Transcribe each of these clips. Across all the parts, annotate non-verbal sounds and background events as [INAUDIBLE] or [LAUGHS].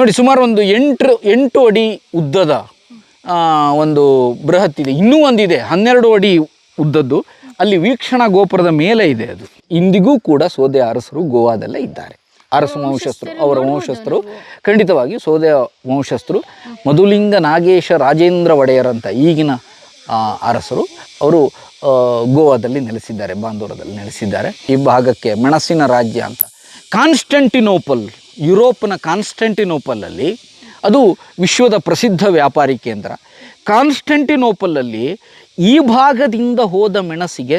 ನೋಡಿ ಸುಮಾರು ಒಂದು ಎಂಟು ಎಂಟು ಅಡಿ ಉದ್ದದ ಒಂದು ಬೃಹತ್ ಇದೆ. ಇನ್ನೂ ಒಂದಿದೆ ಹನ್ನೆರಡು ಅಡಿ ಉದ್ದದ್ದು. ಅಲ್ಲಿ ವೀಕ್ಷಣಾ ಗೋಪುರದ ಮೇಲೆ ಇದೆ ಅದು. ಇಂದಿಗೂ ಕೂಡ ಸೋದೆ ಅರಸರು ಗೋವಾದಲ್ಲೇ ಇದ್ದಾರೆ. ಅರಸು ವಂಶಸ್ಥರು ಅವರ ವಂಶಸ್ಥರು. ಖಂಡಿತವಾಗಿ ಸೋದೆ ವಂಶಸ್ಥರು. ಮಧುಲಿಂಗ ನಾಗೇಶ ರಾಜೇಂದ್ರ ಒಡೆಯರ್ ಅಂತ ಈಗಿನ ಅರಸರು ಅವರು ಗೋವಾದಲ್ಲಿ ನೆಲೆಸಿದ್ದಾರೆ ಬಾಂದೂರದಲ್ಲಿ ನೆಲೆಸಿದ್ದಾರೆ. ಈ ಭಾಗಕ್ಕೆ ಮೆಣಸಿನ ರಾಜ್ಯ ಅಂತ. ಕಾನ್ಸ್ಟಂಟಿನೋಪಲ್ ಯುರೋಪ್ನ ಕಾನ್ಸ್ಟೆಂಟಿನೋಪಲಲ್ಲಿ ಅದು ವಿಶ್ವದ ಪ್ರಸಿದ್ಧ ವ್ಯಾಪಾರಿ ಕೇಂದ್ರ. ಕಾನ್ಸ್ಟೆಂಟಿನೋಪಲಲ್ಲಿ ಈ ಭಾಗದಿಂದ ಹೋದ ಮೆಣಸಿಗೆ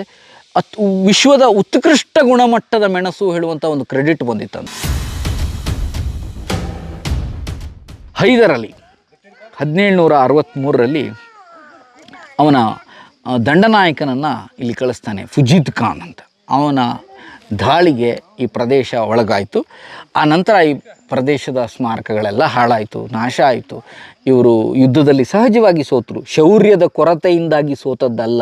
ಅತ್ ವಿಶ್ವದ ಉತ್ಕೃಷ್ಟ ಗುಣಮಟ್ಟದ ಮೆಣಸು ಹೇಳುವಂಥ ಒಂದು ಕ್ರೆಡಿಟ್ ಬಂದಿತ್ತಂತ. ಹೈದರಲಿ ಹದಿನೇಳು ಹದಿನೇಳುನೂರ ಅರವತ್ತ್ಮೂರರಲ್ಲಿ ಅವನ ದಂಡನಾಯಕನನ್ನು ಇಲ್ಲಿ ಕಳಿಸ್ತಾನೆ ಫುಜೀದ್ ಖಾನ್ ಅಂತ. ಅವನ ದಾಳಿಗೆ ಈ ಪ್ರದೇಶ ಒಳಗಾಯಿತು. ಆ ನಂತರ ಈ ಪ್ರದೇಶದ ಸ್ಮಾರಕಗಳೆಲ್ಲ ಹಾಳಾಯಿತು, ನಾಶ ಆಯಿತು. ಇವರು ಯುದ್ಧದಲ್ಲಿ ಸಹಜವಾಗಿ ಸೋತರು. ಶೌರ್ಯದ ಕೊರತೆಯಿಂದಾಗಿ ಸೋತದ್ದಲ್ಲ,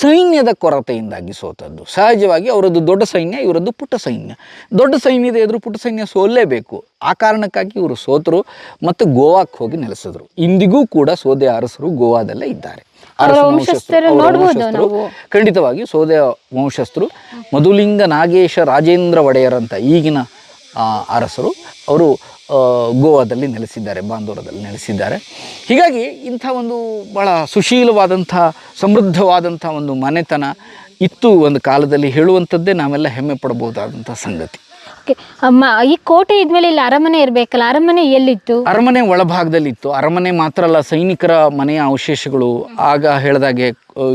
ಸೈನ್ಯದ ಕೊರತೆಯಿಂದಾಗಿ ಸೋತದ್ದು. ಸಹಜವಾಗಿ ಅವರದ್ದು ದೊಡ್ಡ ಸೈನ್ಯ, ಇವರದ್ದು ಪುಟ್ಟ ಸೈನ್ಯ. ದೊಡ್ಡ ಸೈನ್ಯದ ಎದುರು ಪುಟ್ಟ ಸೈನ್ಯ ಸೋಲ್ಲೇಬೇಕು. ಆ ಕಾರಣಕ್ಕಾಗಿ ಇವರು ಸೋತರು ಮತ್ತು ಗೋವಾಕ್ಕೆ ಹೋಗಿ ನೆಲೆಸಿದ್ರು. ಇಂದಿಗೂ ಕೂಡ ಸೋದೆ ಅರಸರು ಗೋವಾದಲ್ಲೇ ಇದ್ದಾರೆ. ಅವರ ಖಂಡಿತವಾಗಿ ಸೋದೆ ವಂಶಸ್ಥರು. ಮಧುಲಿಂಗ ನಾಗೇಶ ರಾಜೇಂದ್ರ ಒಡೆಯರ್ ಅಂತ ಈಗಿನ ಅರಸರು. ಅವರು ಗೋವಾದಲ್ಲಿ ನೆಲೆಸಿದ್ದಾರೆ ಬಾಂದೂರದಲ್ಲಿ ನೆಲೆಸಿದ್ದಾರೆ. ಹೀಗಾಗಿ ಇಂಥ ಒಂದು ಭಾಳ ಸುಶೀಲವಾದಂಥ ಸಮೃದ್ಧವಾದಂಥ ಒಂದು ಮನೆತನ ಇತ್ತು ಒಂದು ಕಾಲದಲ್ಲಿ ಹೇಳುವಂಥದ್ದೇ ನಾವೆಲ್ಲ ಹೆಮ್ಮೆ ಪಡಬಹುದಾದಂಥ ಸಂಗತಿ. ಓಕೆ ಈ ಕೋಟೆ ಇದ್ಮೇಲೆ ಇಲ್ಲಿ ಅರಮನೆ ಇರ್ಬೇಕಲ್ಲ ಅರಮನೆ ಎಲ್ಲಿತ್ತು? ಅರಮನೆ ಒಳಭಾಗದಲ್ಲಿ ಇತ್ತು ಅರಮನೆ ಮಾತ್ರ ಅಲ್ಲ ಸೈನಿಕರ ಮನೆಯ ಅವಶೇಷಗಳು. ಆಗ ಹೇಳಿದಾಗೆ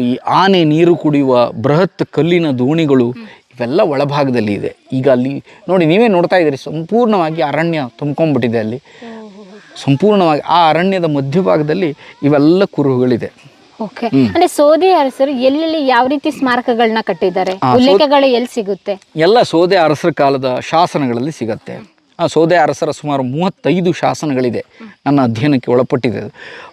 ಈ ಆನೆ ನೀರು ಕುಡಿಯುವ ಬೃಹತ್ ಕಲ್ಲಿನ ದೋಣಿಗಳು ಇವೆಲ್ಲ ಒಳಭಾಗದಲ್ಲಿ ಇದೆ. ಈಗ ಅಲ್ಲಿ ನೋಡಿ ನೀವೇ ನೋಡ್ತಾ ಇದ್ದೀರಿ ಸಂಪೂರ್ಣವಾಗಿ ಅರಣ್ಯ ತುಂಬ್ಕೊಂಡ್ಬಿಟ್ಟಿದೆ ಅಲ್ಲಿ. ಸಂಪೂರ್ಣವಾಗಿ ಆ ಅರಣ್ಯದ ಮಧ್ಯಭಾಗದಲ್ಲಿ ಇವೆಲ್ಲ ಕುರುಹುಗಳಿದೆ. ಓಕೆ. ಅಂದ್ರೆ ಸೋದೆ ಅರಸರು ಎಲ್ಲೆಲ್ಲಿ ಯಾವ ರೀತಿ ಸ್ಮಾರಕಗಳನ್ನ ಕಟ್ಟಿದ್ದಾರೆ? ಉಲ್ಲೇಖಗಳು ಎಲ್ಲಿ ಸಿಗುತ್ತೆ? ಎಲ್ಲ ಸೋದೆ ಅರಸರ ಕಾಲದ ಶಾಸನಗಳಲ್ಲಿ ಸಿಗತ್ತೆ. ಆ ಸೋದೆ ಅರಸರ ಸುಮಾರು ಮೂವತ್ತೈದು ಶಾಸನಗಳಿದೆ. ನನ್ನ ಅಧ್ಯಯನಕ್ಕೆ ಒಳಪಟ್ಟಿದೆ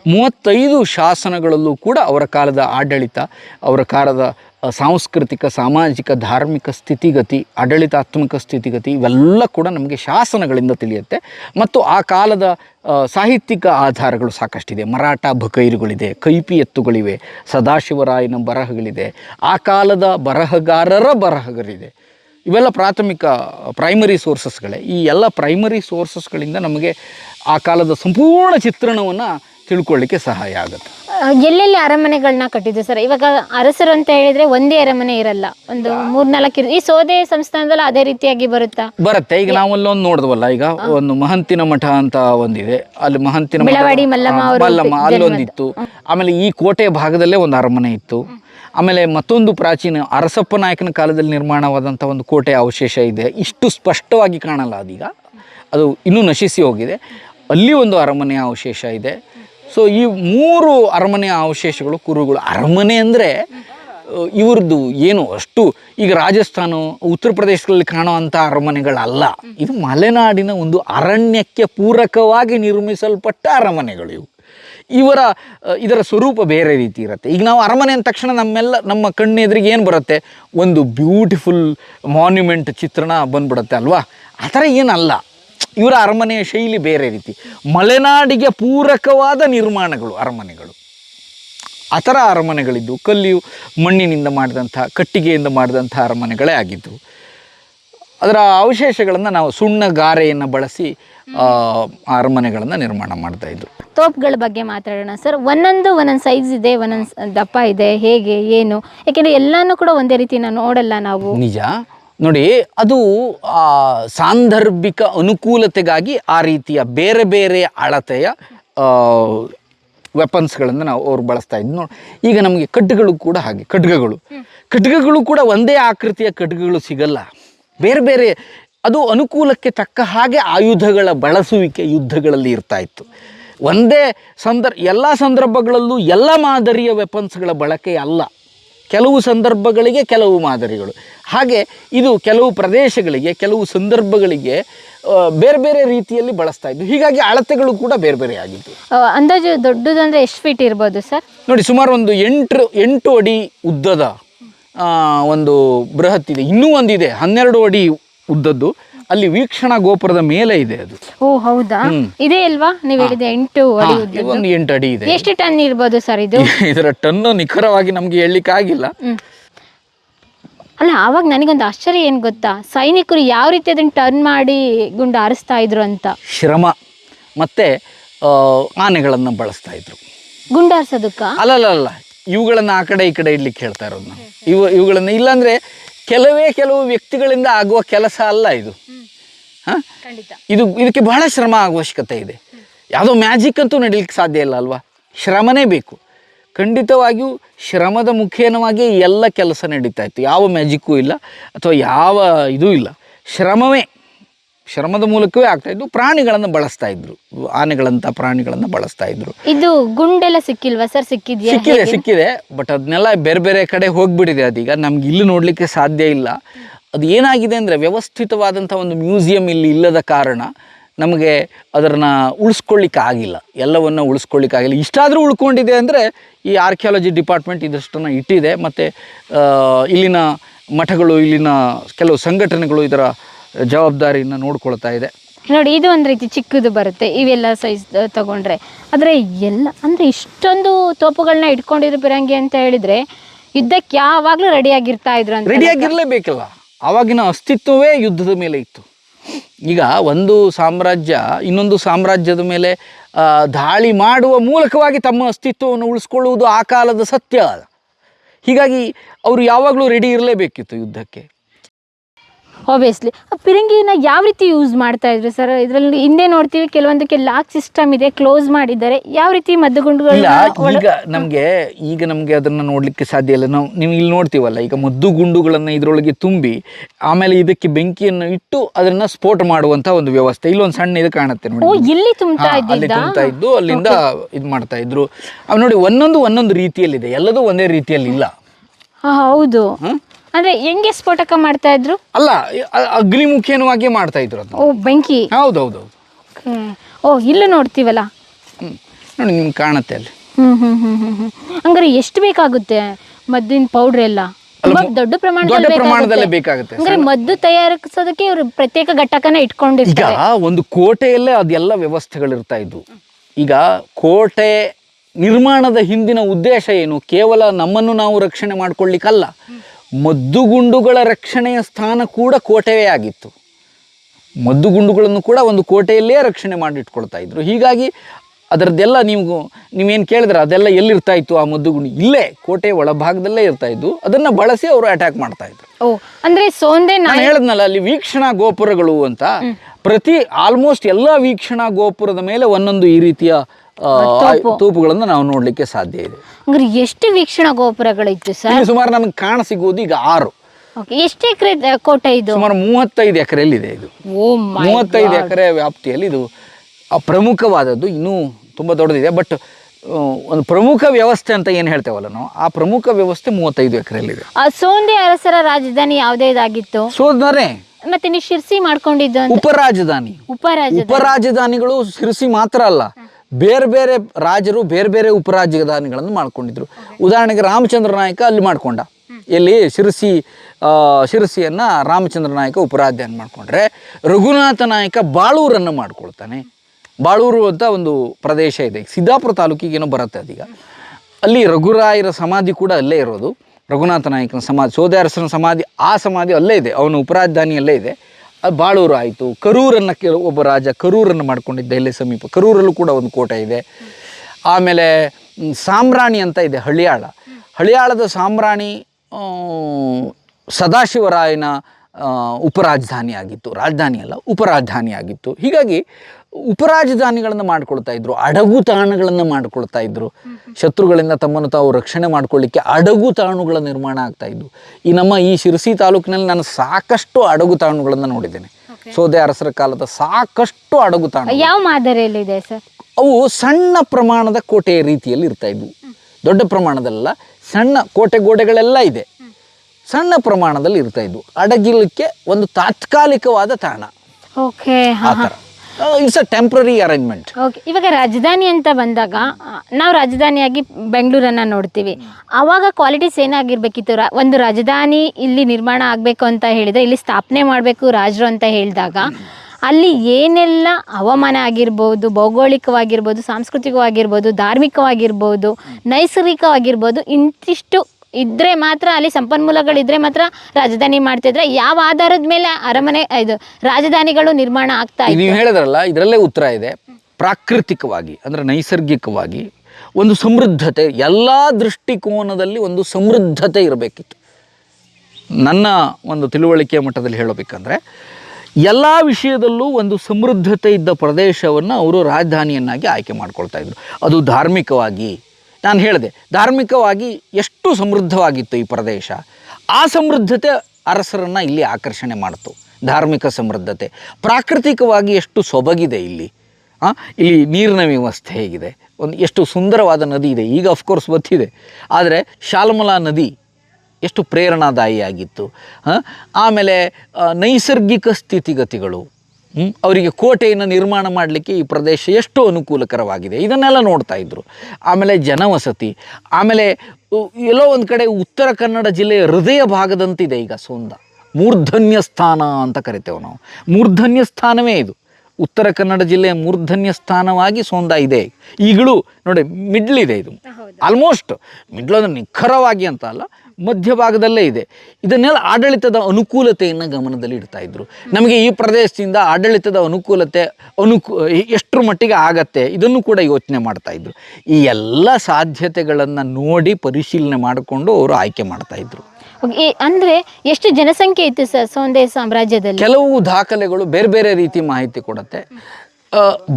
ಮೂವತ್ತೈದು ಶಾಸನಗಳಲ್ಲೂ ಕೂಡ ಅವರ ಕಾಲದ ಆಡಳಿತ ಅವರ ಕಾಲದ ಸಾಂಸ್ಕೃತಿಕ, ಸಾಮಾಜಿಕ, ಧಾರ್ಮಿಕ ಸ್ಥಿತಿಗತಿ, ಆಡಳಿತಾತ್ಮಕ ಸ್ಥಿತಿಗತಿ ಇವೆಲ್ಲ ಕೂಡ ನಮಗೆ ಶಾಸನಗಳಿಂದ ತಿಳಿಯುತ್ತೆ. ಮತ್ತು ಆ ಕಾಲದ ಸಾಹಿತ್ಯಿಕ ಆಧಾರಗಳು ಸಾಕಷ್ಟಿದೆ. ಮರಾಠ ಬಕೈರುಗಳಿದೆ ಕೈಪಿ ಎತ್ತುಗಳಿವೆ ಸದಾಶಿವರಾಯನ ಬರಹಗಳಿದೆ, ಆ ಕಾಲದ ಬರಹಗಾರರ ಬರಹಗಳಿದೆ. ಇವೆಲ್ಲ ಪ್ರಾಥಮಿಕ ಪ್ರೈಮರಿ ಸೋರ್ಸಸ್ಗಳೇ ಈ ಎಲ್ಲ ಪ್ರೈಮರಿ ಸೋರ್ಸಸ್ಗಳಿಂದ ನಮಗೆ ಆ ಕಾಲದ ಸಂಪೂರ್ಣ ಚಿತ್ರಣವನ್ನು ತಿಳ್ಕೊಳ್ಳಿಕ್ಕೆ ಸಹಾಯ ಆಗುತ್ತೆ. ಎಲ್ಲೆಲ್ಲಿ ಅರಮನೆಗಳನ್ನ ಕಟ್ಟಿದ್ದು ಸರ್? ಇವಾಗ ಅರಸರು ಅಂತ ಹೇಳಿದ್ರೆ ಒಂದೇ ಅರಮನೆ ಇರಲ್ಲ. ಒಂದು ಮೂರ್ನಾಲ್ಕು ಈ ಸೋದೆ ಸಂಸ್ಥಾನದಲ್ಲಿ ಅದೇ ರೀತಿಯಾಗಿ ಬರುತ್ತಾ? ಬರುತ್ತೆ. ಈಗ ನಾವು ಅಲ್ಲೊಂದು ನೋಡಿದ್ವಲ್ಲ ಈಗ ಒಂದು ಮಹಂತಿನ ಮಠ ಅಂತ ಒಂದಿದೆ. ಅಲ್ಲಿ ಮಹಂತಿನ ಮಲ್ಲಮ್ಮ ಅಲ್ಲೊಂದಿತ್ತು. ಆಮೇಲೆ ಈ ಕೋಟೆ ಭಾಗದಲ್ಲೇ ಒಂದು ಅರಮನೆ ಇತ್ತು. ಆಮೇಲೆ ಮತ್ತೊಂದು ಪ್ರಾಚೀನ ಅರಸಪ್ಪ ನಾಯಕನ ಕಾಲದಲ್ಲಿ ನಿರ್ಮಾಣವಾದಂಥ ಒಂದು ಕೋಟೆ ಅವಶೇಷ ಇದೆ. ಇಷ್ಟು ಸ್ಪಷ್ಟವಾಗಿ ಕಾಣಲ್ಲ ಅದೀಗ. ಅದು ಇನ್ನೂ ನಶಿಸಿ ಹೋಗಿದೆ. ಅಲ್ಲಿ ಒಂದು ಅರಮನೆಯ ಅವಶೇಷ ಇದೆ. ಸೊ ಈ ಮೂರು ಅರಮನೆ ಅವಶೇಷಗಳು ಕುರುಗಳು ಅರಮನೆ ಅಂದರೆ ಇವ್ರದ್ದು ಏನು ಅಷ್ಟು, ಈಗ ರಾಜಸ್ಥಾನ ಉತ್ತರ ಪ್ರದೇಶಗಳಲ್ಲಿ ಕಾಣುವಂಥ ಅರಮನೆಗಳಲ್ಲ. ಇದು ಮಲೆನಾಡಿನ ಒಂದು ಅರಣ್ಯಕ್ಕೆ ಪೂರಕವಾಗಿ ನಿರ್ಮಿಸಲ್ಪಟ್ಟ ಅರಮನೆಗಳು ಇವು. ಇವರ ಇದರ ಸ್ವರೂಪ ಬೇರೆ ರೀತಿ ಇರುತ್ತೆ. ಈಗ ನಾವು ಅರಮನೆ ಅಂದ ತಕ್ಷಣ ನಮ್ಮೆಲ್ಲ, ನಮ್ಮ ಕಣ್ಣೆದುರಿಗೆ ಏನು ಬರುತ್ತೆ? ಒಂದು ಬ್ಯೂಟಿಫುಲ್ ಮಾನ್ಯುಮೆಂಟ್ ಚಿತ್ರಣ ಬಂದ್ಬಿಡುತ್ತೆ ಅಲ್ವಾ? ಆ ಥರ ಏನಲ್ಲ. ಇವರ ಅರಮನೆಯ ಶೈಲಿ ಬೇರೆ ರೀತಿ. ಮಲೆನಾಡಿಗೆ ಪೂರಕವಾದ ನಿರ್ಮಾಣಗಳು ಅರಮನೆಗಳು. ಆ ಥರ ಅರಮನೆಗಳಿದ್ದು ಕಲ್ಲಿಯು ಮಣ್ಣಿನಿಂದ ಮಾಡಿದಂಥ ಕಟ್ಟಿಗೆಯಿಂದ ಮಾಡಿದಂಥ ಅರಮನೆಗಳೇ ಆಗಿದ್ದವು ಅದರ ಅವಶೇಷಗಳನ್ನು ನಾವು ಸುಣ್ಣ ಗಾರೆಯನ್ನು ಬಳಸಿ ಅರಮನೆಗಳನ್ನು ನಿರ್ಮಾಣ ಮಾಡ್ತಾ ಇದ್ರು. ತೋಪ್ಗಳ ಬಗ್ಗೆ ಮಾತಾಡೋಣ ಸರ್. ಒಂದೊಂದು ಒಂದೊಂದು ಸೈಜ್ ಇದೆ ಒಂದೊಂದು ದಪ್ಪ ಇದೆ ಹೇಗೆ ಏನು? ಯಾಕೆಂದರೆ ಎಲ್ಲಾನು ಕೂಡ ಒಂದೇ ರೀತಿ ನಾವು ನೋಡಲ್ಲ ನಾವು. ನಿಜ. ನೋಡಿ ಅದು ಆ ಸಾಂದರ್ಭಿಕ ಅನುಕೂಲತೆಗಾಗಿ ಆ ರೀತಿಯ ಬೇರೆ ಬೇರೆ ಅಳತೆಯ ವೆಪನ್ಸ್ಗಳನ್ನು ನಾವು ಅವ್ರು ಬಳಸ್ತಾ ಇದ್ದು ನೋಡಿ ಈಗ ನಮಗೆ ಖಡ್ಗಗಳು ಕೂಡ ಹಾಗೆ ಖಡ್ಗಗಳು. ಖಡ್ಗಗಳು ಕೂಡ ಒಂದೇ ಆಕೃತಿಯ ಖಡ್ಗಗಳು ಸಿಗಲ್ಲ. ಬೇರೆ ಬೇರೆ ಅದು ಅನುಕೂಲಕ್ಕೆ ತಕ್ಕ ಹಾಗೆ ಆಯುಧಗಳ ಬಳಸುವಿಕೆ ಯುದ್ಧಗಳಲ್ಲಿ ಇರ್ತಾ ಇತ್ತು. ಒಂದೇ ಸಂದರ್ ಎಲ್ಲ ಸಂದರ್ಭಗಳಲ್ಲೂ ಎಲ್ಲ ಮಾದರಿಯ ವೆಪನ್ಸ್ಗಳ ಬಳಕೆ ಅಲ್ಲ. ಕೆಲವು ಸಂದರ್ಭಗಳಿಗೆ ಕೆಲವು ಮಾದರಿಗಳು. ಹಾಗೆ ಇದು ಕೆಲವು ಪ್ರದೇಶಗಳಿಗೆ ಕೆಲವು ಸಂದರ್ಭಗಳಿಗೆ ಬೇರೆ ಬೇರೆ ರೀತಿಯಲ್ಲಿ ಬಳಸ್ತಾ ಇದ್ದು ಹೀಗಾಗಿ ಅಳತೆಗಳು ಕೂಡ ಬೇರೆ ಬೇರೆ ಆಗಿದ್ದು ಆ, ಅಂದಾಜು ದೊಡ್ಡದಂದ್ರೆ ಎಷ್ಟು ಫೀಟ್ ಇರ್ಬೋದು ಸರ್? ನೋಡಿ ಸುಮಾರು ಒಂದು ಎಂಟು ಎಂಟು ಅಡಿ ಉದ್ದದ ಒಂದು ಬೃಹತ್ ಇದೆ. ಇನ್ನೂ ಒಂದಿದೆ ಹನ್ನೆರಡು ಅಡಿ ಉದ್ದದ್ದು. ಅಲ್ಲಿ ವೀಕ್ಷಣಾ ಗೋಪುರದ ಮೇಲೆ ಇದೆ ಅದು. ಓ ಹೌದಾ? ಇದೇ ಅಲ್ವಾ? ನೀವು ಹೇಳಿದ ಎಂಟು ಅಡಿ ಒಂದು ಎಂಟು ಅಡಿ ಇದೆ. ಎಷ್ಟು ಟನ್ ಇರ್ಬೋದು ಸರ್ ಇದು? [LAUGHS] ಇದರ ಟನ್ನು ನಿಖರವಾಗಿ ನಮ್ಗೆ ಹೇಳಲಿಕ್ಕೆ ಆಗಿಲ್ಲ. ಅಲ್ಲ ಆವಾಗ ನನಗೊಂದು ಆಶ್ಚರ್ಯ ಏನ್ ಗೊತ್ತಾ? ಸೈನಿಕರು ಯಾವ ರೀತಿ ಅದನ್ನ ಟರ್ನ್ ಮಾಡಿ ಗುಂಡು ಹಾರಿಸ್ತಾ ಇದ್ರು ಅಂತ? ಶ್ರಮ ಮತ್ತೆ ಆ, ಆನೆಗಳನ್ನು ಬಳಸ್ತಾ ಇದ್ರು. ಗುಂಡು ಹಾರಿಸೋದಕ್ಕ? ಅಲ್ಲಲ್ಲ ಅಲ್ಲ ಇವುಗಳನ್ನ ಆ ಕಡೆ ಈ ಕಡೆ ಇಡ್ಲಿಕ್ಕೆ ಹೇಳ್ತಾ ಇರೋದು ನಾವು ಇವು ಇವುಗಳನ್ನ ಇಲ್ಲಾಂದ್ರೆ ಕೆಲವೇ ಕೆಲವು ವ್ಯಕ್ತಿಗಳಿಂದ ಆಗುವ ಕೆಲಸ ಅಲ್ಲ ಇದು. ಹಾಂ? ಖಂಡಿತ. ಇದು ಇದಕ್ಕೆ ಬಹಳ ಶ್ರಮ ಅವಶ್ಯಕತೆ ಇದೆ. ಯಾವುದೋ ಮ್ಯಾಜಿಕ್ ಅಂತೂ ನಡೀಲಿಕ್ಕೆ ಸಾಧ್ಯ ಇಲ್ಲ ಅಲ್ವಾ? ಶ್ರಮನೇ ಬೇಕು. ಖಂಡಿತವಾಗಿಯೂ ಶ್ರಮದ ಮುಖೇನವಾಗಿ ಎಲ್ಲ ಕೆಲಸ ನಡೀತಾ ಇತ್ತು. ಯಾವ ಮ್ಯಾಜಿಕ್ಕೂ ಇಲ್ಲ ಅಥವಾ ಯಾವ ಇದೂ ಇಲ್ಲ. ಶ್ರಮವೇ. ಶ್ರಮದ ಮೂಲಕವೇ ಆಗ್ತಾ ಇದ್ದು ಪ್ರಾಣಿಗಳನ್ನು ಬಳಸ್ತಾ ಇದ್ರು. ಆನೆಗಳಂತ ಪ್ರಾಣಿಗಳನ್ನು ಬಳಸ್ತಾ ಇದ್ರು. ಇದು ಗುಂಡೆಲ್ಲ ಸಿಕ್ಕಿಲ್ವಾ ಸರ್? ಸಿಕ್ಕಿದ್ಯಾ ಸಿಕ್ಕಿದೆ ಸಿಕ್ಕಿದೆ. ಬಟ್ ಅದನ್ನೆಲ್ಲ ಬೇರೆ ಬೇರೆ ಕಡೆ ಹೋಗ್ಬಿಟ್ಟಿದೆ ಅದೀಗ. ನಮ್ಗೆ ಇಲ್ಲಿ ನೋಡಲಿಕ್ಕೆ ಸಾಧ್ಯ ಇಲ್ಲ. ಅದು ಏನಾಗಿದೆ ಅಂದರೆ ವ್ಯವಸ್ಥಿತವಾದಂಥ ಒಂದು ಮ್ಯೂಸಿಯಂ ಇಲ್ಲಿ ಇಲ್ಲದ ಕಾರಣ ನಮಗೆ ಅದನ್ನು ಉಳಿಸ್ಕೊಳ್ಳಿಕ್ಕೆ ಆಗಿಲ್ಲ. ಎಲ್ಲವನ್ನು ಉಳಿಸ್ಕೊಳ್ಳಿಕ್ಕೆ ಆಗಿಲ್ಲ. ಇಷ್ಟಾದರೂ ಉಳ್ಕೊಂಡಿದೆ ಅಂದರೆ ಈ ಆರ್ಕಿಯಾಲಜಿ ಡಿಪಾರ್ಟ್ಮೆಂಟ್ ಇದಷ್ಟನ್ನು ಇಟ್ಟಿದೆ. ಮತ್ತು ಇಲ್ಲಿನ ಮಠಗಳು ಇಲ್ಲಿನ ಕೆಲವು ಸಂಘಟನೆಗಳು ಇದರ ಜವಾಬ್ದಾರಿಯನ್ನು ನೋಡ್ಕೊಳ್ತಾ ಇದೆ. ನೋಡಿ ಇದು ಒಂದು ರೀತಿ ಚಿಕ್ಕದು ಬರುತ್ತೆ. ಇವೆಲ್ಲ ಸೈಜ್ ತಗೊಂಡ್ರೆ. ಆದರೆ ಎಲ್ಲ ಅಂದ್ರೆ ಇಷ್ಟೊಂದು ತೋಪುಗಳನ್ನ ಇಟ್ಕೊಂಡಿದ್ರು ಬಿರಂಗಿ ಅಂತ ಹೇಳಿದ್ರೆ ಯುದ್ಧಕ್ಕೆ ಯಾವಾಗ್ಲೂ ರೆಡಿ ಆಗಿರ್ತಾ ಇದ್ರು ಅಂತ ರೆಡಿಯಾಗಿರಲೇಬೇಕಲ್ಲ ಅವಾಗಿನ ಅಸ್ತಿತ್ವವೇ ಯುದ್ಧದ ಮೇಲೆ ಇತ್ತು. ಈಗ ಒಂದು ಸಾಮ್ರಾಜ್ಯ ಇನ್ನೊಂದು ಸಾಮ್ರಾಜ್ಯದ ಮೇಲೆ ದಾಳಿ ಮಾಡುವ ಮೂಲಕವಾಗಿ ತಮ್ಮ ಅಸ್ತಿತ್ವವನ್ನು ಉಳಿಸ್ಕೊಳ್ಳುವುದು ಆ ಕಾಲದ ಸತ್ಯ. ಹೀಗಾಗಿ ಅವರು ಯಾವಾಗಲೂ ರೆಡಿ ಇರಲೇಬೇಕಿತ್ತು ಯುದ್ಧಕ್ಕೆ. ಆಬ್ವಿಯಸ್ಲಿ ಪಿರಂಗಿನ ಯಾವ ರೀತಿ ಯೂಸ್ ಮಾಡ್ತಾ ಇದ್ರು ಸರ್ ಇದರಲ್ಲಿ ಹಿಂದೆ ನೋಡ್ತೀವಿ ಕೆಲವೊಂದಕ್ಕೆ ಲಾಕ್ ಸಿಸ್ಟಮ್ ಇದೆ ಕ್ಲೋಸ್ ಮಾಡಿದ್ದಾರೆ. ಯಾವ ರೀತಿ ಮದ್ದುಗುಂಡುಗಳು ಈಗ ನಮಗೆ ಈಗ ನಮಗೆ ಅದನ್ನು ನೋಡಲಿಕ್ಕೆ ಸಾಧ್ಯ ಇಲ್ಲ. ನಾವು ನೀವು ಇಲ್ಲಿ ನೋಡ್ತೀವಲ್ಲ ಈಗ ಮದ್ದು ಗುಂಡುಗಳನ್ನು ಇದರೊಳಗೆ ತುಂಬಿ ಆಮೇಲೆ ಇದಕ್ಕೆ ಬೆಂಕಿಯನ್ನು ಇಟ್ಟು ಅದನ್ನ ಸ್ಫೋಟ ಮಾಡುವಂತಹ ಒಂದು ವ್ಯವಸ್ಥೆ. ಇಲ್ಲೊಂದು ಸಣ್ಣ ಇದು ಕಾಣುತ್ತೆ ನೋಡಿ. ಇಲ್ಲಿ ತುಂಬ್ತಾ ಇದ್ದು ಅಲ್ಲಿಂದ ಇದು ಮಾಡ್ತಾ ಇದ್ರು. ನೋಡಿ ಒಂದೊಂದು ಒಂದೊಂದು ರೀತಿಯಲ್ಲಿದೆ. ಎಲ್ಲದೂ ಒಂದೇ ರೀತಿಯಲ್ಲಿ ಇಲ್ಲ ಹೌದು? ಅಂದ್ರೆ ಹೆಂಗೆ ಸ್ಫೋಟಕ ಮಾಡ್ತಾ ಇದ್ರು? ಅಲ್ಲ ಅ- ಅಗ್ನಿಮುಖೇನವಾಗಿ ಮಾಡ್ತಾ ಇದ್ರು ಅದನ್ನ. ಓ ಬೆಂಕಿ. ಹೌದು Okay. ಓ ಇಲ್ಲ ನೋಡ್ತೀವಲ್ಲ? ಹ್ಮ್. ನೋಡಿ ನಿಮ್ಗೆ ಕಾಣುತ್ತೆ ಅಲ್ಲಿ. ಹ್ಮ್ ಹ್ಮ್ ಹ್ಮ್ ಹ್ಮ್ ಹ್ಮ್. ಹಂಗಾರೆ ಎಷ್ಟು ಬೇಕಾಗುತ್ತೆ ಮದ್ದಿನ ಪೌಡರ್ ಎಲ್ಲ? ತುಂಬಾ ದೊಡ್ಡ ದೊಡ್ಡ ಪ್ರಮಾಣದಲ್ಲಿ ಪ್ರಮಾಣದಲ್ಲೇ ಬೇಕಾಗುತ್ತೆ. ಅಂದ್ರೆ ಮದ್ದು ತಯಾರಿಸೋದಕ್ಕೆ ಇವರು ಪ್ರತ್ಯೇಕ ಘಟಕನ ಈಗ ಇಟ್ಕೊಂಡಿರ್ತಾರೆ ಒಂದು ಕೋಟೆಯಲ್ಲೇ ಅದೆಲ್ಲ ವ್ಯವಸ್ಥೆಗಳಿರ್ತಾ ಇದ್ವು. ಈಗ ಕೋಟೆ ನಿರ್ಮಾಣದ ಹಿಂದಿನ ಉದ್ದೇಶ ಏನು? ಕೇವಲ ನಮ್ಮನ್ನು ನಾವು ರಕ್ಷಣೆ ಮಾಡ್ಕೊಳ್ಳಿಕ್ಕಲ್ಲ. ಮದ್ದುಗುಂಡುಗಳ ರಕ್ಷಣೆಯ ಸ್ಥಾನ ಕೂಡ ಕೋಟೆಯೇ ಆಗಿತ್ತು. ಮದ್ದುಗುಂಡುಗಳನ್ನು ಕೂಡ ಒಂದು ಕೋಟೆಯಲ್ಲೇ ರಕ್ಷಣೆ ಮಾಡಿಟ್ಕೊಳ್ತಾ ಇದ್ರು. ಹೀಗಾಗಿ ಅದರದ್ದೆಲ್ಲ ನೀವು ನೀವೇನು ಕೇಳಿದ್ರೆ ಅದೆಲ್ಲ ಎಲ್ಲಿರ್ತಾ ಇತ್ತು ಆ ಮದ್ದುಗುಂಡು? ಇಲ್ಲೇ ಕೋಟೆ ಒಳಭಾಗದಲ್ಲೇ ಇರ್ತಾ ಇದ್ದು ಅದನ್ನು ಬಳಸಿ ಅವರು ಅಟ್ಯಾಕ್ ಮಾಡ್ತಾ ಇದ್ರು. ಓ ಅಂದ್ರೆ ಸೋಂದೆ ನಾನು ಹೇಳಿದ್ನಲ್ಲ ಅಲ್ಲಿ ವೀಕ್ಷಣಾ ಗೋಪುರಗಳು ಅಂತ. ಪ್ರತಿ ಆಲ್ಮೋಸ್ಟ್ ಎಲ್ಲ ವೀಕ್ಷಣಾ ಗೋಪುರದ ಮೇಲೆ ಒಂದೊಂದು ಈ ರೀತಿಯ ತೋಪುಗಳನ್ನು ನಾವು ನೋಡಲಿಕ್ಕೆ ಸಾಧ್ಯ ಇದೆ. ಹಂಗಾರೆ ಎಷ್ಟು ವೀಕ್ಷಣಾ ಗೋಪುರಗಳಿತ್ತು ಸರ್? ಇಲ್ಲಿ ಸುಮಾರು ನಮಗೆ ಕಾಣ ಸಿಗುವುದು ಈಗ ಆರು. ಎಷ್ಟು ಎಕರೆ ಕೋಟೆ ಇದು? ಸುಮಾರು ಮೂವತ್ತೈದು ಎಕರೆಯಲ್ಲಿದೆ ಇದು. ಓ ಮೈ ಮೂವತ್ತೈದು ಎಕರೆ ವ್ಯಾಪ್ತಿಯಲ್ಲಿ ಇದು ಆ ಪ್ರಮುಖವಾದದ್ದು ಇನ್ನೂ ತುಂಬ ದೊಡ್ಡದಿದೆ. ಬಟ್ ಒಂದು ಪ್ರಮುಖ ವ್ಯವಸ್ಥೆ ಅಂತ ಏನು ಹೇಳ್ತೇವಲ್ಲ ನಾವು ಆ ಪ್ರಮುಖ ವ್ಯವಸ್ಥೆ ಮೂವತ್ತೈದು ಎಕರೆಯಲ್ಲಿದೆ. ಆ ಸೋಂದೆ ಅರಸರ ರಾಜಧಾನಿ ಯಾವ್ದೇ ಇದಾಗಿತ್ತು ಸೋದರೇ ಮತ್ತೆ ನೀವು ಶಿರ್ಸಿ ಮಾಡ್ಕೊಂಡಿದ್ದ ಉಪರಾಜಧಾನಿ. ಉಪರಾಜ ಉಪರಾಜಧಾನಿಗಳು ಶಿರ್ಸಿ ಮಾತ್ರ ಅಲ್ಲ. ಬೇರೆ ಬೇರೆ ರಾಜರು ಬೇರೆ ಬೇರೆ ಉಪರಾಜಧಾನಿಗಳನ್ನು ಮಾಡ್ಕೊಂಡಿದ್ರು. ಉದಾಹರಣೆಗೆ ರಾಮಚಂದ್ರ ನಾಯಕ ಅಲ್ಲಿ ಮಾಡ್ಕೊಂಡ. ಎಲ್ಲಿ ಶಿರಸಿ ಶಿರಸಿಯನ್ನು ರಾಮಚಂದ್ರ ನಾಯಕ ಉಪರಾಜಧಾನಿ ಮಾಡಿಕೊಂಡ್ರೆ ರಘುನಾಥ ನಾಯಕ ಬಾಳೂರನ್ನು ಮಾಡ್ಕೊಳ್ತಾನೆ. ಬಾಳೂರು ಅಂತ ಒಂದು ಪ್ರದೇಶ ಇದೆ. ಸಿದ್ದಾಪುರ ತಾಲೂಕಿಗೇನೋ ಬರುತ್ತೆ ಅದೀಗ. ಅಲ್ಲಿ ರಘುರಾಯರ ಸಮಾಧಿ ಕೂಡ ಅಲ್ಲೇ ಇರೋದು. ರಘುನಾಥ ನಾಯಕನ ಸಮಾಧಿ ಸೋದೆ ಅರಸನ ಸಮಾಧಿ ಆ ಸಮಾಧಿ ಅಲ್ಲೇ ಇದೆ. ಅವನ ಉಪರಾಜಧಾನಿ ಅಲ್ಲೇ ಇದೆ. ಬಾಳೂರು ಆಯಿತು. ಕರೂರನ್ನು ಕೆಲವು ಒಬ್ಬ ರಾಜ ಕರೂರನ್ನು ಮಾಡ್ಕೊಂಡಿದ್ದ ಇಲ್ಲೇ ಸಮೀಪ. ಕರೂರಲ್ಲೂ ಕೂಡ ಒಂದು ಕೋಟೆ ಇದೆ. ಆಮೇಲೆ ಸಾಮ್ರಾಣಿ ಅಂತ ಇದೆ, ಹಳಿಯಾಳ. ಹಳಿಯಾಳದ ಸಾಮ್ರಾಣಿ ಸದಾಶಿವರಾಯನ ಉಪರಾಜಧಾನಿ ಆಗಿತ್ತು ರಾಜಧಾನಿ ಉಪರಾಜಧಾನಿ ಆಗಿತ್ತು ಹೀಗಾಗಿ ಉಪರಾಜಧಾನಿಗಳನ್ನು ಮಾಡ್ಕೊಳ್ತಾ ಇದ್ರು ಅಡಗು ತಾಣಗಳನ್ನು ಮಾಡ್ಕೊಳ್ತಾ ಇದ್ರು. ಶತ್ರುಗಳಿಂದ ತಮ್ಮನ್ನು ತಾವು ರಕ್ಷಣೆ ಮಾಡ್ಕೊಳ್ಳಿಕ್ಕೆ ಅಡಗು ತಾಣುಗಳ ನಿರ್ಮಾಣ ಆಗ್ತಾ ಇದ್ವು. ಈ ನಮ್ಮ ಈ ಶಿರಸಿ ತಾಲೂಕಿನಲ್ಲಿ ನಾನು ಸಾಕಷ್ಟು ಅಡಗು ತಾಣುಗಳನ್ನು ನೋಡಿದ್ದೇನೆ. ಸೋದೆ ಅರಸರ ಕಾಲದ ಸಾಕಷ್ಟು ಅಡಗು ತಾಣ ಯಾವ ಮಾದರಿಯಲ್ಲಿದೆ ಸರ್? ಅವು ಸಣ್ಣ ಪ್ರಮಾಣದ ಕೋಟೆಯ ರೀತಿಯಲ್ಲಿ ಇರ್ತಾ ಇದ್ವು. ದೊಡ್ಡ ಪ್ರಮಾಣದಲ್ಲ ಸಣ್ಣ ಕೋಟೆ ಗೋಡೆಗಳೆಲ್ಲ ಇದೆ. ಸಣ್ಣ ಪ್ರಮಾಣದಲ್ಲಿ ಇರ್ತಾ ಇದ್ವು. ಅಡಗಿಲಿಕ್ಕೆ ಒಂದು ತಾತ್ಕಾಲಿಕವಾದ ತಾಣ. ಓಕೆ ಆ ಥರ. It's a temporary arrangement okay ಇವಾಗ ರಾಜಧಾನಿ ಅಂತ ಬಂದಾಗ ನಾವು ರಾಜಧಾನಿಯಾಗಿ ಬೆಂಗಳೂರನ್ನ ನೋಡ್ತೀವಿ. ಆವಾಗ ಕ್ವಾಲಿಟೀಸ್ ಏನಾಗಿರ್ಬೇಕಿತ್ತು? ರಾ, ಒಂದು ರಾಜಧಾನಿ ಇಲ್ಲಿ ನಿರ್ಮಾಣ ಆಗಬೇಕು ಅಂತ ಹೇಳಿದ್ರೆ, ಇಲ್ಲಿ ಸ್ಥಾಪನೆ ಮಾಡಬೇಕು ರಾಜರು ಅಂತ ಹೇಳಿದಾಗ, ಅಲ್ಲಿ ಏನೆಲ್ಲ ಹವಾಮಾನ ಆಗಿರ್ಬೋದು, ಭೌಗೋಳಿಕವಾಗಿರ್ಬೋದು, ಸಾಂಸ್ಕೃತಿಕವಾಗಿರ್ಬೋದು, ಧಾರ್ಮಿಕವಾಗಿರ್ಬೋದು, ನೈಸರ್ಗಿಕವಾಗಿರ್ಬೋದು, ಇಂತಿಷ್ಟು ಇದ್ರೆ ಮಾತ್ರ, ಅಲ್ಲಿ ಸಂಪನ್ಮೂಲಗಳಿದ್ದರೆ ಮಾತ್ರ ರಾಜಧಾನಿ ಮಾಡ್ತಿದ್ರೆ. ಯಾವ ಆಧಾರದ ಮೇಲೆ ಅರಮನೆ, ಇದು ರಾಜಧಾನಿಗಳು ನಿರ್ಮಾಣ ಆಗ್ತಾ ಇತ್ತು ನೀವು ಹೇಳಿದ್ರಲ್ಲ, ಇದರಲ್ಲೇ ಉತ್ತರ ಇದೆ. ಪ್ರಾಕೃತಿಕವಾಗಿ, ಅಂದರೆ ನೈಸರ್ಗಿಕವಾಗಿ ಒಂದು ಸಮೃದ್ಧತೆ, ಎಲ್ಲ ದೃಷ್ಟಿಕೋನದಲ್ಲಿ ಒಂದು ಸಮೃದ್ಧತೆ ಇರಬೇಕಿತ್ತು. ನನ್ನ ಒಂದು ತಿಳುವಳಿಕೆ ಮಟ್ಟದಲ್ಲಿ ಹೇಳಬೇಕಂದ್ರೆ, ಎಲ್ಲ ವಿಷಯದಲ್ಲೂ ಒಂದು ಸಮೃದ್ಧತೆ ಇದ್ದ ಪ್ರದೇಶವನ್ನು ಅವರು ರಾಜಧಾನಿಯನ್ನಾಗಿ ಆಯ್ಕೆ ಮಾಡ್ಕೊಳ್ತಾ ಇದ್ರು. ಅದು ಧಾರ್ಮಿಕವಾಗಿ ನಾನು ಹೇಳಿದೆ, ಧಾರ್ಮಿಕವಾಗಿ ಎಷ್ಟು ಸಮೃದ್ಧವಾಗಿತ್ತು ಈ ಪ್ರದೇಶ? ಆ ಸಮೃದ್ಧತೆ ಅರಸರನ್ನು ಇಲ್ಲಿ ಆಕರ್ಷಣೆ ಮಾಡ್ತು, ಧಾರ್ಮಿಕ ಸಮೃದ್ಧತೆ. ಪ್ರಾಕೃತಿಕವಾಗಿ ಎಷ್ಟು ಸೊಬಗಿದೆ ಇಲ್ಲಿ. ಇಲ್ಲಿ ನೀರಿನ ವ್ಯವಸ್ಥೆ ಹೇಗಿದೆ. ಒಂದು ಎಷ್ಟು ಸುಂದರವಾದ ನದಿ ಇದೆ. ಈಗ ಅಫ್ಕೋರ್ಸ್ ಗೊತ್ತಿದೆ. ಆದರೆ ಶಾಲ್ಮಲಾ ನದಿ ಎಷ್ಟು ಪ್ರೇರಣಾದಾಯಿಯಾಗಿತ್ತು. ಆಮೇಲೆ ನೈಸರ್ಗಿಕ ಸ್ಥಿತಿಗತಿಗಳು? ಅವರಿಗೆ ಕೋಟೆಯನ್ನು ನಿರ್ಮಾಣ ಮಾಡಲಿಕ್ಕೆ ಈ ಪ್ರದೇಶ ಎಷ್ಟು ಅನುಕೂಲಕರವಾಗಿದೆ. ಇದನ್ನೆಲ್ಲ ನೋಡ್ತಾ ಇದ್ರು. ಆಮೇಲೆ ಜನವಸತಿ ಆಮೇಲೆ ಎಲ್ಲೋ ಒಂದು ಕಡೆ ಉತ್ತರ ಕನ್ನಡ ಜಿಲ್ಲೆಯ ಹೃದಯ ಭಾಗದಂತಿದೆ ಈಗ ಸೋಂದ. ಮೂರ್ಧನ್ಯ ಸ್ಥಾನ ಅಂತ ಕರಿತೇವೆ ನಾವು. ಮೂರ್ಧನ್ಯ ಸ್ಥಾನವೇ ಇದು. ಉತ್ತರ ಕನ್ನಡ ಜಿಲ್ಲೆಯ ಮೂರ್ಧನ್ಯ ಸ್ಥಾನವಾಗಿ ಸೋಂದ ಇದೆ. ಈಗಲೂ ನೋಡಿ ಮಿಡ್ಲ್ ಇದೆ ಇದು. ಆಲ್ಮೋಸ್ಟ್ ಮಿಡ್ಲ್ ಅಂದ್ರೆ ನಿಖರವಾಗಿ ಅಂತ ಅಲ್ಲ. ಮಧ್ಯಭಾಗದಲ್ಲೇ ಇದೆ. ಇದನ್ನೆಲ್ಲ ಆಡಳಿತದ ಅನುಕೂಲತೆಯನ್ನು ಗಮನದಲ್ಲಿ ಇಡ್ತಾ ಇದ್ರು. ನಮಗೆ ಈ ಪ್ರದೇಶದಿಂದ ಆಡಳಿತದ ಅನುಕೂಲತೆ ಅನುಕೂ ಎಷ್ಟರ ಮಟ್ಟಿಗೆ ಆಗತ್ತೆ ಇದನ್ನು ಕೂಡ ಯೋಚನೆ ಮಾಡ್ತಾ ಇದ್ರು. ಈ ಎಲ್ಲ ಸಾಧ್ಯತೆಗಳನ್ನು ನೋಡಿ ಪರಿಶೀಲನೆ ಮಾಡಿಕೊಂಡು ಅವರು ಆಯ್ಕೆ ಮಾಡ್ತಾ ಇದ್ರು. ಅಂದ್ರೆ ಎಷ್ಟು ಜನಸಂಖ್ಯೆ ಇತ್ತು ಸರ್ ಸೋಂದೆ ಸಾಮ್ರಾಜ್ಯದಲ್ಲಿ? ಕೆಲವು ದಾಖಲೆಗಳು ಬೇರೆ ಬೇರೆ ರೀತಿ ಮಾಹಿತಿ ಕೊಡುತ್ತೆ.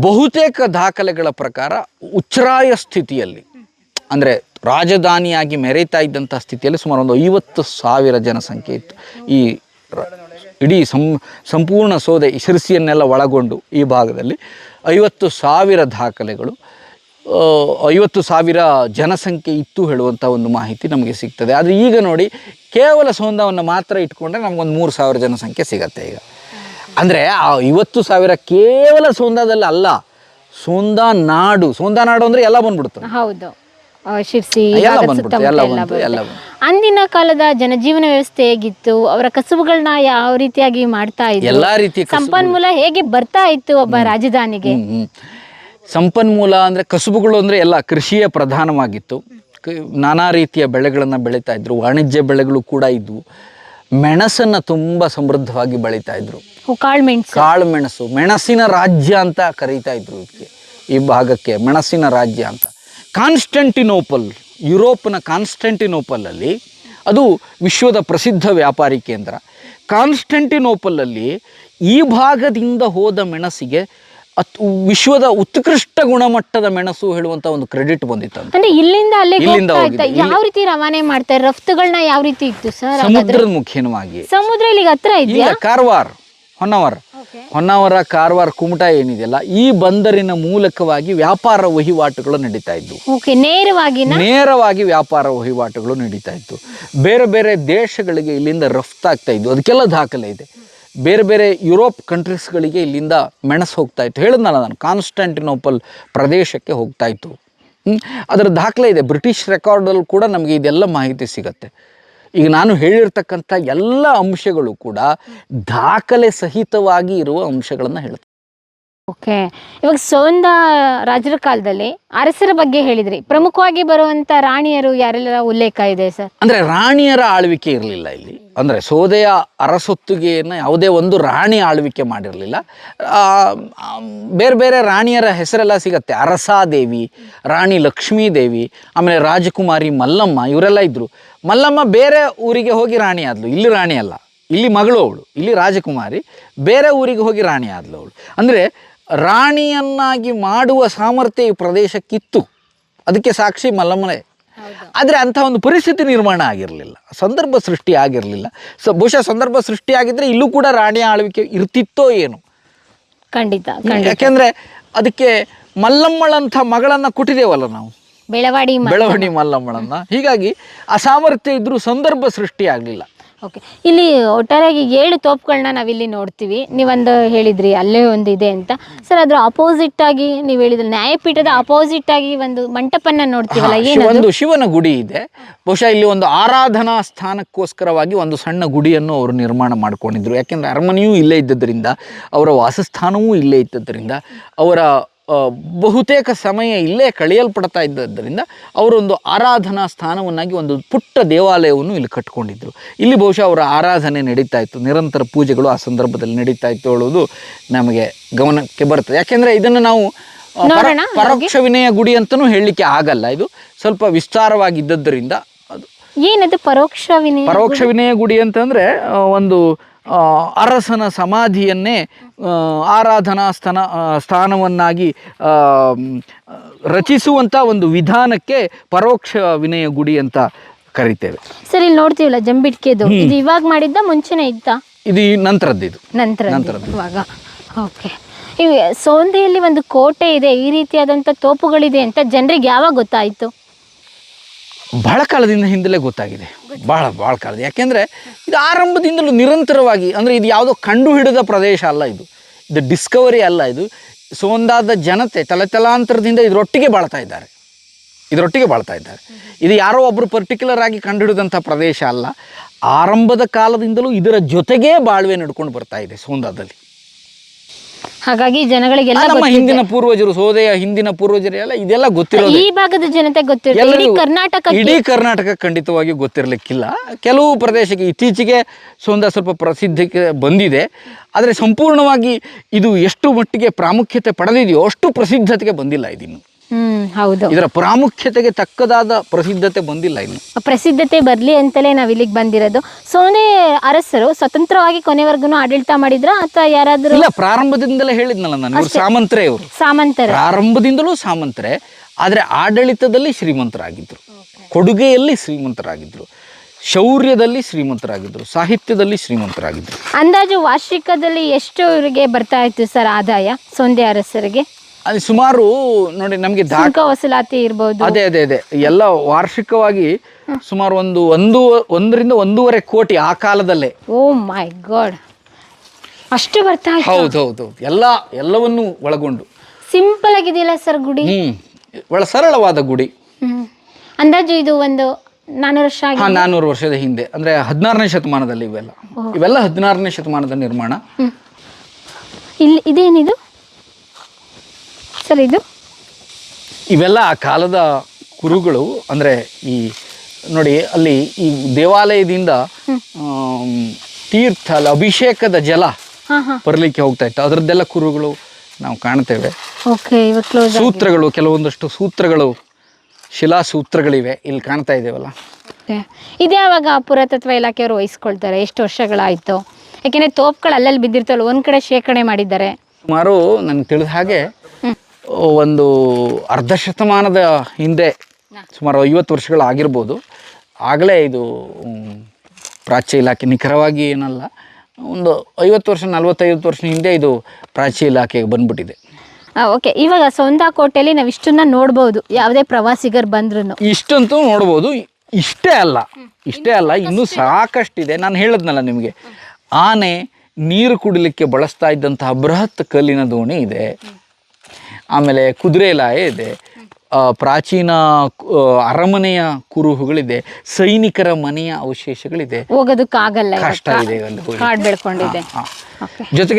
ಬಹುತೇಕ ದಾಖಲೆಗಳ ಪ್ರಕಾರ ಉಚ್ಛ್ರಾಯ ಸ್ಥಿತಿಯಲ್ಲಿ ಅಂದರೆ ರಾಜಧಾನಿಯಾಗಿ ಮೆರೀತಾ ಇದ್ದಂಥ ಸ್ಥಿತಿಯಲ್ಲಿ ಸುಮಾರು ಒಂದು ಐವತ್ತು ಸಾವಿರ ಜನಸಂಖ್ಯೆ ಇತ್ತು. ಈ ಇಡೀ ಸಂ, ಸಂಪೂರ್ಣ ಸೌದೆ ಶಿರಸಿಯನ್ನೆಲ್ಲ ಒಳಗೊಂಡು ಈ ಭಾಗದಲ್ಲಿ ಐವತ್ತು ಸಾವಿರ ದಾಖಲೆಗಳು ಐವತ್ತು ಸಾವಿರ ಜನಸಂಖ್ಯೆ ಇತ್ತು ಹೇಳುವಂಥ ಒಂದು ಮಾಹಿತಿ ನಮಗೆ ಸಿಗ್ತದೆ. ಆದರೆ ಈಗ ನೋಡಿ, ಕೇವಲ ಸೋಂದವನ್ನು ಮಾತ್ರ ಇಟ್ಕೊಂಡ್ರೆ ನಮಗೊಂದು ಮೂರು ಸಾವಿರ ಜನಸಂಖ್ಯೆ ಸಿಗತ್ತೆ ಈಗ. ಅಂದರೆ ಆ ಐವತ್ತು ಸಾವಿರ ಕೇವಲ ಸೋಂದಾದಲ್ಲಿ ಅಲ್ಲ, ಸೋಂದಾ ನಾಡು ಸೋಂದಾ ನಾಡು ಅಂದರೆ ಎಲ್ಲ ಬಂದ್ಬಿಡ್ತಾರೆ ಹೌದು. ಶಿರ್ಸಿ. ಅಂದಿನ ಕಾಲದ ಜನಜೀವನ ವ್ಯವಸ್ಥೆ ಹೇಗಿತ್ತು? ಅವರ ಕಸುಬುಗಳನ್ನ ಯಾವ ರೀತಿಯಾಗಿ ಮಾಡ್ತಾ ಇದ್ರು? ಎಲ್ಲಾ ರೀತಿ ಸಂಪನ್ಮೂಲ ಹೇಗೆ ಬರ್ತಾ ಇತ್ತು ಒಬ್ಬ ರಾಜಧಾನಿಗೆ. ಸಂಪನ್ಮೂಲ ಅಂದ್ರೆ ಕಸುಬುಗಳು ಅಂದ್ರೆ ಎಲ್ಲ ಕೃಷಿಯೇ ಪ್ರಧಾನವಾಗಿತ್ತು. ನಾನಾ ರೀತಿಯ ಬೆಳೆಗಳನ್ನು ಬೆಳೀತಾ ಇದ್ರು. ವಾಣಿಜ್ಯ ಬೆಳೆಗಳು ಕೂಡ ಇದ್ವು. ಮೆಣಸನ್ನು ತುಂಬ ಸಮೃದ್ಧವಾಗಿ ಬೆಳೀತಾ ಇದ್ರು. ಕಾಳು ಮೆಣಸು. ಕಾಳು ಮೆಣಸು. ಮೆಣಸಿನ ರಾಜ್ಯ ಅಂತ ಕರೀತಾ ಇದ್ರು ಇದಕ್ಕೆ ಈ ಭಾಗಕ್ಕೆ. ಮೆಣಸಿನ ರಾಜ್ಯ ಅಂತ. ಕಾನ್ಸ್ಟಂಟಿನೋಪಲ್ ಯುರೋಪ್ನ ಕಾನ್ಸ್ಟಂಟಿನೋಪಲಲ್ಲಿ ಅದು ವಿಶ್ವದ ಪ್ರಸಿದ್ಧ ವ್ಯಾಪಾರಿ ಕೇಂದ್ರ. ಕಾನ್ಸ್ಟಂಟಿನೋಪಲಲ್ಲಿ ಈ ಭಾಗದಿಂದ ಹೋದ ಮೆಣಸಿಗೆ ಅತ್ ವಿಶ್ವದ ಉತ್ಕೃಷ್ಟ ಗುಣಮಟ್ಟದ ಮೆಣಸು ಹೇಳುವಂತ ಒಂದು ಕ್ರೆಡಿಟ್ ಬಂದಿತ್ತು ಅಂದ್ರೆ ಇಲ್ಲಿಂದ ಹೋಗ್ತಾ ಯಾವ ರೀತಿ ರವಾನೆ ಮಾಡ್ತಾರೆ ರಫ್ತುಗಳನ್ನ ಯಾವ ರೀತಿ ಇತ್ತು ಸರ್ ಸಮುದ್ರದ ಮುಖೇನವಾಗಿ. ಸಮುದ್ರ ಇಲ್ಲಿಗೆ ಹತ್ರ ಇಲ್ಲ ಇದೆಯಾ ಕಾರವಾರ ಹೊನ್ನಾವರ. ಹೊನ್ನಾವರ ಕಾರವಾರ ಕುಮಟ ಏನಿದೆಯಲ್ಲ ಈ ಬಂದರಿನ ಮೂಲಕವಾಗಿ ವ್ಯಾಪಾರ ವಹಿವಾಟುಗಳು ನಡೀತಾ ಇದ್ವು. ನೇರವಾಗಿ ನೇರವಾಗಿ ವ್ಯಾಪಾರ ವಹಿವಾಟುಗಳು ನಡೀತಾ ಇತ್ತು. ಬೇರೆ ಬೇರೆ ದೇಶಗಳಿಗೆ ಇಲ್ಲಿಂದ ರಫ್ತಾಗ್ತಾ ಇದ್ವು. ಅದಕ್ಕೆಲ್ಲ ದಾಖಲೆ ಇದೆ. ಬೇರೆ ಬೇರೆ ಯುರೋಪ್ ಕಂಟ್ರೀಸ್ಗಳಿಗೆ ಇಲ್ಲಿಂದ ಮೆಣಸು ಹೋಗ್ತಾ ಇತ್ತು. ಹೇಳಿದ್ನಲ್ಲ ನಾನು ಕಾನ್ಸ್ಟಂಟಿನೋಪಲ್ ಪ್ರದೇಶಕ್ಕೆ ಹೋಗ್ತಾ ಇತ್ತು. ಅದರ ದಾಖಲೆ ಇದೆ. ಬ್ರಿಟಿಷ್ ರೆಕಾರ್ಡಲ್ಲಿ ಕೂಡ ನಮಗೆ ಇದೆಲ್ಲ ಮಾಹಿತಿ ಸಿಗತ್ತೆ. ಈಗ ನಾನು ಹೇಳಿರ್ತಕ್ಕಂಥ ಎಲ್ಲ ಅಂಶಗಳು ಕೂಡ ದಾಖಲೆ ಸಹಿತವಾಗಿ ಇರುವ ಅಂಶಗಳನ್ನು ಹೇಳ್ತಾರೆ ಓಕೆ. ಇವಾಗ ಸೋಂದ ರಾಜರ ಕಾಲದಲ್ಲಿ ಅರಸರ ಬಗ್ಗೆ ಹೇಳಿದ್ರಿ. ಪ್ರಮುಖವಾಗಿ ಬರುವಂತ ರಾಣಿಯರು ಯಾರೆಲ್ಲ ಉಲ್ಲೇಖ ಇದೆ ಸರ್? ಅಂದ್ರೆ ರಾಣಿಯರ ಆಳ್ವಿಕೆ ಇರಲಿಲ್ಲ ಇಲ್ಲಿ. ಅಂದ್ರೆ ಸೋದೆಯ ಅರಸೊತ್ತಿಗೆಯನ್ನು ಯಾವುದೇ ಒಂದು ರಾಣಿ ಆಳ್ವಿಕೆ ಮಾಡಿರಲಿಲ್ಲ. ಬೇರೆ ಬೇರೆ ರಾಣಿಯರ ಹೆಸರೆಲ್ಲ ಸಿಗತ್ತೆ. ಅರಸಾದೇವಿ, ರಾಣಿ ಲಕ್ಷ್ಮೀದೇವಿ, ಆಮೇಲೆ ರಾಜಕುಮಾರಿ ಮಲ್ಲಮ್ಮ ಇವರೆಲ್ಲ ಇದ್ದರು ಮಲ್ಲಮ್ಮ ಬೇರೆ ಊರಿಗೆ ಹೋಗಿ ರಾಣಿ ಆದ್ಲು. ಇಲ್ಲಿ ರಾಣಿ ಅಲ್ಲ. ಇಲ್ಲಿ ಮಗಳು ಅವಳು. ಇಲ್ಲಿ ರಾಜಕುಮಾರಿ ಬೇರೆ ಊರಿಗೆ ಹೋಗಿ ರಾಣಿ ಆದ್ಲು ಅವಳು. ಅಂದರೆ ರಾಣಿಯನ್ನಾಗಿ ಮಾಡುವ ಸಾಮರ್ಥ್ಯ ಈ ಪ್ರದೇಶಕ್ಕಿತ್ತು. ಅದಕ್ಕೆ ಸಾಕ್ಷಿ ಮಲ್ಲಮ್ಮನೆ. ಆದರೆ ಅಂಥ ಒಂದು ಪರಿಸ್ಥಿತಿ ನಿರ್ಮಾಣ ಆಗಿರಲಿಲ್ಲ. ಸಂದರ್ಭ ಸೃಷ್ಟಿ ಆಗಿರಲಿಲ್ಲ. ಸ ಬಹುಶಃ ಸಂದರ್ಭ ಸೃಷ್ಟಿಯಾಗಿದ್ದರೆ ಇಲ್ಲೂ ಕೂಡ ರಾಣಿಯ ಆಳ್ವಿಕೆ ಇರ್ತಿತ್ತೋ ಏನು. ಖಂಡಿತ ಯಾಕೆಂದರೆ ಅದಕ್ಕೆ ಮಲ್ಲಮ್ಮಳಂಥ ಮಗಳನ್ನು ಕೊಟ್ಟಿದ್ದೇವಲ್ಲ ನಾವು. ಬೆಳವಾಡಿ ಬೆಳವಣಿ ಮಲ್ಲಮ್ಮಳನ್ನ. ಹೀಗಾಗಿ ಆ ಸಾಮರ್ಥ್ಯ ಇದ್ರೂ ಸಂದರ್ಭ ಸೃಷ್ಟಿ ಆಗಲಿಲ್ಲ. ಓಕೆ ಇಲ್ಲಿ ಒಟ್ಟಾರೆಯಾಗಿ ಏಳು ತೋಪುಗಳನ್ನ ನಾವಿಲ್ಲಿ ನೋಡ್ತೀವಿ. ನೀವೊಂದು ಹೇಳಿದ್ರಿ ಅಲ್ಲೇ ಒಂದು ಇದೆ ಅಂತ. ಸರ್ ಅದ್ರ ಅಪೋಸಿಟ್ ಆಗಿ ನೀವು ಹೇಳಿದ್ರೆ ನ್ಯಾಯಪೀಠದ ಅಪೋಸಿಟ್ ಆಗಿ ಒಂದು ಮಂಟಪನ ನೋಡ್ತೀವಲ್ಲ ಏನು ಒಂದು ಶಿವನ ಗುಡಿ ಇದೆ. ಬಹುಶಃ ಇಲ್ಲಿ ಒಂದು ಆರಾಧನಾ ಸ್ಥಾನಕ್ಕೋಸ್ಕರವಾಗಿ ಒಂದು ಸಣ್ಣ ಗುಡಿಯನ್ನು ಅವರು ನಿರ್ಮಾಣ ಮಾಡ್ಕೊಂಡಿದ್ರು. ಯಾಕೆಂದ್ರೆ ಅರಮನೆಯೂ ಇಲ್ಲೇ ಇದ್ದದ್ರಿಂದ ಅವರ ವಾಸಸ್ಥಾನವೂ ಇಲ್ಲೇ ಇದ್ದದ್ರಿಂದ ಅವರ ಬಹುತೇಕ ಸಮಯ ಇಲ್ಲೇ ಕಳೆಯಲ್ಪಡ್ತಾ ಇದ್ದದ್ದರಿಂದ ಅವರೊಂದು ಆರಾಧನಾ ಸ್ಥಾನವನ್ನಾಗಿ ಒಂದು ಪುಟ್ಟ ದೇವಾಲಯವನ್ನು ಇಲ್ಲಿ ಕಟ್ಕೊಂಡಿದ್ದರು ಇಲ್ಲಿ ಬಹುಶಃ ಅವರ ಆರಾಧನೆ ನಡೀತಾ ಇತ್ತು. ನಿರಂತರ ಪೂಜೆಗಳು ಆ ಸಂದರ್ಭದಲ್ಲಿ ನಡೀತಾ ಇತ್ತು ಹೇಳೋದು ನಮಗೆ ಗಮನಕ್ಕೆ ಬರ್ತದೆ. ಯಾಕೆಂದ್ರೆ ಇದನ್ನು ನಾವು ಪರೋಕ್ಷ ವಿನಯ ಗುಡಿ ಅಂತಲೂ ಹೇಳಲಿಕ್ಕೆ ಆಗಲ್ಲ. ಇದು ಸ್ವಲ್ಪ ವಿಸ್ತಾರವಾಗಿದ್ದದ್ದರಿಂದ ಅದು ಏನದು ಪರೋಕ್ಷ ವಿನಯ ಪರೋಕ್ಷ ವಿನಯ ಗುಡಿ ಅಂತಂದರೆ ಒಂದು ಅರಸನ ಸಮಾಧಿಯನ್ನೇ ಆರಾಧನಾ ಸ್ಥಾನ ಸ್ಥಾನವನ್ನಾಗಿ ರಚಿಸುವಂಥ ಒಂದು ವಿಧಾನಕ್ಕೆ ಪರೋಕ್ಷ ವಿನಯ ಗುಡಿ ಅಂತ ಕರಿತೇವೆ. ಸರ್ ಇಲ್ಲಿ ನೋಡ್ತೀವಲ್ಲ ಜಂಬಿಟ್ಕೆದು. ಇದು ಇವಾಗ ಮಾಡಿದ್ದ ಮುಂಚೆನೆ ಇದ್ದ? ಇದು ನಂತರದ್ದು ಇದು. ನಂತರ ನಂತರದ್ದು. ಇವಾಗ. ಓಕೆ. ಈ ಸೌಂದೆಯಲ್ಲಿ ಒಂದು ಕೋಟೆ ಇದೆ ಈ ರೀತಿಯಾದಂಥ ತೋಪುಗಳಿದೆ ಅಂತ ಜನರಿಗೆ ಯಾವಾಗ ಗೊತ್ತಾಯಿತು? ಬಹಳ ಕಾಲದಿಂದ ಹಿಂದಲೇ ಗೊತ್ತಾಗಿದೆ. ಭಾಳ ಭಾಳ ಕಾಲದ ಯಾಕೆಂದರೆ ಇದು ಆರಂಭದಿಂದಲೂ ನಿರಂತರವಾಗಿ, ಅಂದರೆ ಇದು ಯಾವುದೋ ಕಂಡು ಹಿಡಿದ ಪ್ರದೇಶ ಅಲ್ಲ ಇದು. ಇದು ಡಿಸ್ಕವರಿ ಅಲ್ಲ ಇದು. ಸೋಂದಾದ ಜನತೆ ತಲೆತಲಾಂತರದಿಂದ ಇದರೊಟ್ಟಿಗೆ ಬಾಳ್ತಾ ಇದ್ದಾರೆ. ಇದರೊಟ್ಟಿಗೆ ಬಾಳ್ತಾ ಇದ್ದಾರೆ. ಇದು ಯಾರೋ ಒಬ್ಬರು ಪರ್ಟಿಕ್ಯುಲರ್ ಆಗಿ ಕಂಡುಹಿಡಿದಂಥ ಪ್ರದೇಶ ಅಲ್ಲ. ಆರಂಭದ ಕಾಲದಿಂದಲೂ ಇದರ ಜೊತೆಗೇ ಬಾಳ್ವೆ ನಡ್ಕೊಂಡು ಬರ್ತಾ ಇದೆ ಸೋಂದಾದಲ್ಲಿ. ಹಾಗಾಗಿ ಜನಗಳಿಗೆಲ್ಲ ನಮ್ಮ ಹಿಂದಿನ ಪೂರ್ವಜರು ಸೋದೆಯ ಹಿಂದಿನ ಪೂರ್ವಜರು ಎಲ್ಲ ಇದೆಲ್ಲ ಗೊತ್ತಿರೋದು. ಈ ಭಾಗದ ಜನತೆ ಇಡೀ ಎಲ್ಲರಿಗೂ- ಕರ್ನಾಟಕ ಇಡೀ ಕರ್ನಾಟಕ ಖಂಡಿತವಾಗಿ ಗೊತ್ತಿರಲಿಕ್ಕಿಲ್ಲ. ಕೆಲವು ಪ್ರದೇಶಕ್ಕೆ ಇತ್ತೀಚೆಗೆ ಸೋಂದ ಸ್ವಲ್ಪ ಪ್ರಸಿದ್ಧಕ್ಕೆ ಬಂದಿದೆ. ಆದರೆ ಸಂಪೂರ್ಣವಾಗಿ ಇದು ಎಷ್ಟು ಮಟ್ಟಿಗೆ ಪ್ರಾಮುಖ್ಯತೆ ಪಡೆದಿದೆಯೋ ಅಷ್ಟು ಪ್ರಸಿದ್ಧತೆಗೆ ಬಂದಿಲ್ಲ ಇದಿನ್ನು. ಹೌದು. ಇದರ ಪ್ರಾಮುಖ್ಯತೆಗೆ ತಕ್ಕದಾದ ಪ್ರಸಿದ್ಧತೆ ಬಂದಿಲ್ಲ ಇನ್ನು. ಪ್ರಸಿದ್ಧತೆ ಬರಲಿ ಅಂತಲೇ ನಾವು ಇಲ್ಲಿಗೆ ಬಂದಿರೋದು. ಸೋನೆ ಅರಸರು ಸ್ವತಂತ್ರವಾಗಿ ಕೊನೆವರೆಗೂ ಆಡಳಿತ ಮಾಡಿದ್ರ ಅಥವಾ ಯಾರಾದರೂ ಇಲ್ಲ ಪ್ರಾರಂಭದಿಂದಲೇ ಹೇಳಿದ್ನಲ್ಲ ನಾನು ಇವರು ಸಾಮಂತರೇ ಇವರು. ಸಾಮಂತರ. ಪ್ರಾರಂಭದಿಂದಲೂ ಸಾಮಂತರೇ ಆದರೆ ಆಡಳಿತದಲ್ಲಿ ಶ್ರೀಮಂತರಾಗಿದ್ದರು ಕೊಡುಗೆಯಲ್ಲಿ ಶ್ರೀಮಂತರಾಗಿದ್ದರು ಶೌರ್ಯದಲ್ಲಿ ಶ್ರೀಮಂತರಾಗಿದ್ದರು ಸಾಹಿತ್ಯದಲ್ಲಿ ಶ್ರೀಮಂತರಾಗಿದ್ದರು ಅಂದಾಜು ವಾರ್ಷಿಕದಲ್ಲಿ ಎಷ್ಟು ಇವರಿಗೆ ಬರ್ತಾ ಇತ್ತು ಸರ್ ಆದಾಯ ಸೊಂದೆ ಅರಸರಿಗೆ? ಅದು ಸುಮಾರು ನೋಡಿ ನಮಗೆ ದಾಖ ವಸೂಲಾತಿ ಇರ್ಬೋದು. ಅದೇ ಅದೇ ಅದೇ. ಎಲ್ಲ ವಾರ್ಷಿಕವಾಗಿ ಸುಮಾರು ಒಂದು ಒಂದು ಒಂದರಿಂದ ಒಂದೂವರೆ ಕೋಟಿ ಆ ಕಾಲದಲ್ಲೇ. Oh my god. ಅಷ್ಟು ಬರ್ತಾ ಹೌದು ಹೌದು ಹೌದು. ಎಲ್ಲ ಎಲ್ಲವನ್ನು ಒಳಗೊಂಡು. ಸಿಂಪಲ್ ಆಗಿದೆಯಲ್ಲ ಸರ್ ಗುಡಿ? ಹ್ಮ್. ಒಳ ಸರಳವಾದ ಗುಡಿ. ಹ್ಮ್. ಅಂದಾಜು ಇದು ಒಂದು ನಾನ್ನೂರು ವರ್ಷ ಆಗಿ ಹಾ ನಾನ್ನೂರು ವರ್ಷದ ಹಿಂದೆ. ಅಂದ್ರೆ ಹದಿನಾರನೇ ಶತಮಾನದಲ್ಲಿ ಇವೆಲ್ಲ. ಇವೆಲ್ಲ ಹದಿನಾರನೇ ಶತಮಾನದ ನಿರ್ಮಾಣ. ಇಲ್ಲಿ ಇದೇನಿದು? ಸರ್ ಇದು? ಇವೆಲ್ಲ ಆ ಕಾಲದ ಕುರುಗಳು ಅಂದರೆ ಈ ನೋಡಿ ಅಲ್ಲಿ ಈ ದೇವಾಲಯದಿಂದ ತೀರ್ಥ ಅಲ್ಲ ಅಭಿಷೇಕದ ಜಲ ಬರಲಿಕ್ಕೆ ಹೋಗ್ತಾ ಇತ್ತು. ಅದರದ್ದೆಲ್ಲ ಕುರುಗಳು ನಾವು ಕಾಣ್ತೇವೆ. ಸೂತ್ರಗಳು ಕೆಲವೊಂದಷ್ಟು ಸೂತ್ರಗಳು ಶಿಲಾ ಸೂತ್ರಗಳಿವೆ ಇಲ್ಲಿ ಕಾಣ್ತಾ ಇದ್ದೇವಲ್ಲ. ಇದ್ಯಾವಾಗ ಪುರಾತತ್ವ ಇಲಾಖೆಯವರು ವಹಿಸ್ಕೊಳ್ತಾರೆ? ಎಷ್ಟು ವರ್ಷಗಳಾಯ್ತು? ಯಾಕೆಂದ್ರೆ ತೋಪ್ಗಳು ಅಲ್ಲಲ್ಲಿ ಬಿದ್ದಿರ್ತಾವಲ್ಲ ಒಂದ್ ಕಡೆ ಶೇಖರಣೆ ಮಾಡಿದ್ದಾರೆ. ಸುಮಾರು ನನಗೆ ತಿಳಿದ ಹಾಗೆ ಒಂದು ಅರ್ಧ ಶತಮಾನದ ಹಿಂದೆ ಸುಮಾರು ಐವತ್ತು ವರ್ಷಗಳು ಆಗಿರ್ಬೋದು. ಆಗಲೇ ಇದು ಪ್ರಾಚ್ಯ ಇಲಾಖೆ ನಿಖರವಾಗಿ ಏನಲ್ಲ ಒಂದು ಐವತ್ತು ವರ್ಷ ನಲ್ವತ್ತೈವತ್ತು ವರ್ಷ ಹಿಂದೆ ಇದು ಪ್ರಾಚ್ಯ ಇಲಾಖೆಗೆ ಬಂದ್ಬಿಟ್ಟಿದೆ. ಓಕೆ ಇವಾಗ ಸೊಂದ ಕೋಟೆಯಲ್ಲಿ ನಾವು ಇಷ್ಟನ್ನ ನೋಡ್ಬೋದು. ಯಾವುದೇ ಪ್ರವಾಸಿಗರು ಬಂದ್ರು ಇಷ್ಟಂತೂ ನೋಡ್ಬೋದು. ಇಷ್ಟೇ ಅಲ್ಲ. ಇಷ್ಟೇ ಅಲ್ಲ ಇನ್ನೂ ಸಾಕಷ್ಟಿದೆ. ನಾನು ಹೇಳಿದ್ನಲ್ಲ ನಿಮಗೆ. ಆನೆ ನೀರು ಕುಡಿಲಿಕ್ಕೆ ಬಳಸ್ತಾ ಇದ್ದಂತಹ ಬೃಹತ್ ಕಲ್ಲಿನ ದೋಣಿ ಇದೆ. ಆಮೇಲೆ ಕುದುರೆ ಲಾಯ ಇದೆ. ಆ, ಪ್ರಾಚೀನ ಅರಮನೆಯ ಕುರುಹುಗಳಿದೆ. ಸೈನಿಕರ ಮನೆಯ ಅವಶೇಷಗಳಿದೆ. ಹೋಗೋದಕ್ಕಾಗಲ್ಲ. ಕಷ್ಟ ಇದೆ ಅಲ್ಲಿ ಹೋಗಿ. ಕಾಡ್ ಬೆಳ್ಕೊಂಡಿದೆ. ಓಕೆ ಜೊತೆಗೆ